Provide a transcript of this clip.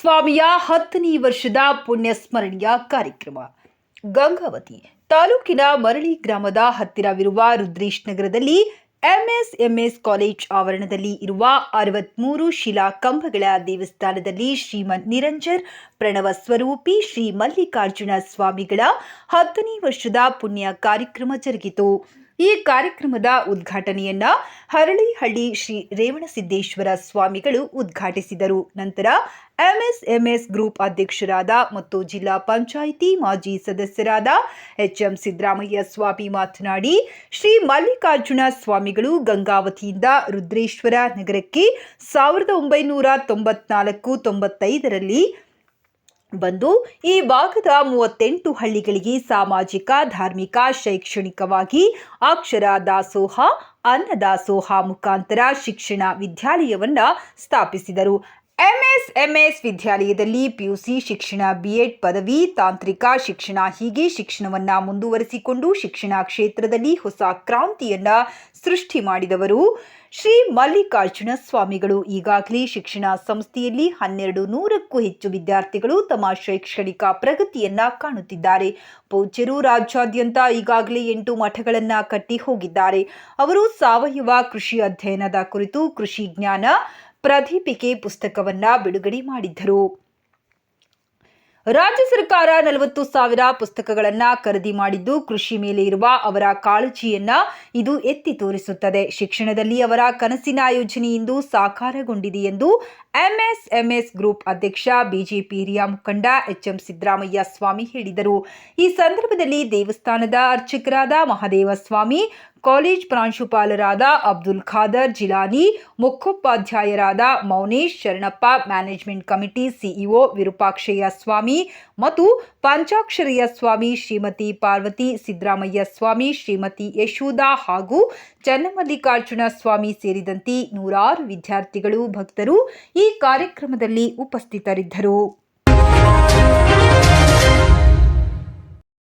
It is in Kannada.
ಸ್ವಾಮಿಯ ಹತ್ತನೇ ವರ್ಷದ ಪುಣ್ಯ ಸ್ಮರಣೀಯ ಕಾರ್ಯಕ್ರಮ. ಗಂಗಾವತಿ ತಾಲೂಕಿನ ಮರಳಿ ಗ್ರಾಮದ ಹತ್ತಿರವಿರುವ ರುದ್ರೇಶ್ ನಗರದಲ್ಲಿ ಎಂಎಸ್ಎಂಎಸ್ ಕಾಲೇಜ್ ಆವರಣದಲ್ಲಿ ಇರುವ ಅರವತ್ಮೂರು ಶಿಲಾ ಕಂಬಗಳ ದೇವಸ್ಥಾನದಲ್ಲಿ ಶ್ರೀಮನ್ ನಿರಂಜರ್ ಪ್ರಣವ ಸ್ವರೂಪಿ ಶ್ರೀ ಮಲ್ಲಿಕಾರ್ಜುನ ಸ್ವಾಮಿಗಳ ಹತ್ತನೇ ವರ್ಷದ ಪುಣ್ಯ ಕಾರ್ಯಕ್ರಮ ಜರುಗಿತು. ಈ ಕಾರ್ಯಕ್ರಮದ ಉದ್ಘಾಟನೆಯನ್ನ ಹರಳಿಹಳ್ಳಿ ಶ್ರೀ ರೇವಣಸಿದ್ದೇಶ್ವರ ಸ್ವಾಮಿಗಳು ಉದ್ಘಾಟಿಸಿದರು. ನಂತರ ಎಂಎಸ್ಎಂಎಸ್ ಗ್ರೂಪ್ ಅಧ್ಯಕ್ಷರಾದ ಮತ್ತು ಜಿಲ್ಲಾ ಪಂಚಾಯಿತಿ ಮಾಜಿ ಸದಸ್ಯರಾದ ಎಚ್ಎಂ ಸಿದ್ದರಾಮಯ್ಯ ಸ್ವಾಮಿ ಮಾತನಾಡಿ, ಶ್ರೀ ಮಲ್ಲಿಕಾರ್ಜುನ ಸ್ವಾಮಿಗಳು ಗಂಗಾವತಿಯಿಂದ ರುದ್ರೇಶ್ವರ ನಗರಕ್ಕೆ ಸಾವಿರದ ಒಂಬೈನೂರ ತೊಂಬತ್ನಾಲ್ಕು ತೊಂಬತ್ತೈದರಲ್ಲಿ ಬಂದು ಈ ಭಾಗದ ಮೂವತ್ತೆಂಟು ಹಳ್ಳಿಗಳಿಗೆ ಸಾಮಾಜಿಕ, ಧಾರ್ಮಿಕ, ಶೈಕ್ಷಣಿಕವಾಗಿ ಅಕ್ಷರ ದಾಸೋಹ ಅನ್ನದಾಸೋಹ ಮುಖಾಂತರ ಶಿಕ್ಷಣ ವಿದ್ಯಾಲಯವನ್ನು ಸ್ಥಾಪಿಸಿದರು. ಎಂಎಸ್ಎಂಎಸ್ ವಿದ್ಯಾಲಯದಲ್ಲಿ ಪಿಯುಸಿ ಶಿಕ್ಷಣ ಬಿಎಡ್ ಪದವಿ, ತಾಂತ್ರಿಕ ಶಿಕ್ಷಣ, ಹೀಗೆ ಶಿಕ್ಷಣವನ್ನ ಮುಂದುವರಿಸಿಕೊಂಡು ಶಿಕ್ಷಣ ಕ್ಷೇತ್ರದಲ್ಲಿ ಹೊಸ ಕ್ರಾಂತಿಯನ್ನ ಸೃಷ್ಟಿ ಮಾಡಿದವರು ಶ್ರೀ ಮಲ್ಲಿಕಾರ್ಜುನ ಸ್ವಾಮಿಗಳು. ಈಗಾಗಲೇ ಶಿಕ್ಷಣ ಸಂಸ್ಥೆಯಲ್ಲಿ ಹನ್ನೆರಡು ನೂರಕ್ಕೂ ಹೆಚ್ಚು ವಿದ್ಯಾರ್ಥಿಗಳು ತಮ್ಮ ಶೈಕ್ಷಣಿಕ ಪ್ರಗತಿಯನ್ನ ಕಾಣುತ್ತಿದ್ದಾರೆ. ಪೂಜ್ಯರು ರಾಜ್ಯಾದ್ಯಂತ ಈಗಾಗಲೇ ಎಂಟು ಮಠಗಳನ್ನ ಕಟ್ಟಿ ಹೋಗಿದ್ದಾರೆ ಅವರು ಸಾವಯವ ಕೃಷಿ ಅಧ್ಯಯನದ ಕುರಿತು ಕೃಷಿ ಜ್ಞಾನ ಪ್ರದೀಪಿಕೆ ಪುಸ್ತಕವನ್ನ ಬಿಡುಗಡೆ ಮಾಡಿದ್ದರು. ರಾಜ್ಯ ಸರ್ಕಾರ ನಲವತ್ತು ಸಾವಿರ ಪುಸ್ತಕಗಳನ್ನ ಖರೀದಿ ಮಾಡಿದ್ದು ಕೃಷಿ ಮೇಲೆ ಇರುವ ಅವರ ಕಾಳಜಿಯನ್ನ ಇದು ಎತ್ತಿ ತೋರಿಸುತ್ತದೆ. ಶಿಕ್ಷಣದಲ್ಲಿ ಅವರ ಕನಸಿನ ಯೋಜನೆಯಿಂದ ಸಾಕಾರಗೊಂಡಿದೆ ಎಂದು ಎಂಎಸ್ಎಂಎಸ್ ಗ್ರೂಪ್ ಅಧ್ಯಕ್ಷ ಬಿಜೆಪಿ ಹಿರಿಯ ಮುಖಂಡ ಎಚ್ಎಂ ಸಿದ್ದರಾಮಯ್ಯ ಸ್ವಾಮಿ ಹೇಳಿದರು. ಈ ಸಂದರ್ಭದಲ್ಲಿ ದೇವಸ್ಥಾನದ ಅರ್ಚಕರಾದ ಮಹಾದೇವ ಸ್ವಾಮಿ ಕಾಲೇಜ್ ಪ್ರಾಂಶುಪಾಲರಾದ Abdul Khader Jilani, ಮುಖ್ಯೋಪಾಧ್ಯಾಯರಾದ Mounesh Sharanappa, management committee CEO Virupakshayya Swami ಮತ್ತು ಪಂಚಾಕ್ಷರಯ್ಯ ಸ್ವಾಮಿ, ಶ್ರೀಮತಿ ಪಾರ್ವತಿ ಸಿದ್ದರಾಮಯ್ಯ ಸ್ವಾಮಿ, ಶ್ರೀಮತಿ ಯಶೋಧ ಹಾಗೂ ಚನ್ನಮಲ್ಲಿಕಾರ್ಜುನ ಸ್ವಾಮಿ ಸೇರಿದಂತೆ ನೂರಾರು ವಿದ್ಯಾರ್ಥಿಗಳು ಭಕ್ತರು ಈ ಕಾರ್ಯಕ್ರಮದಲ್ಲಿ ಉಪಸ್ಥಿತರಿದ್ದರು.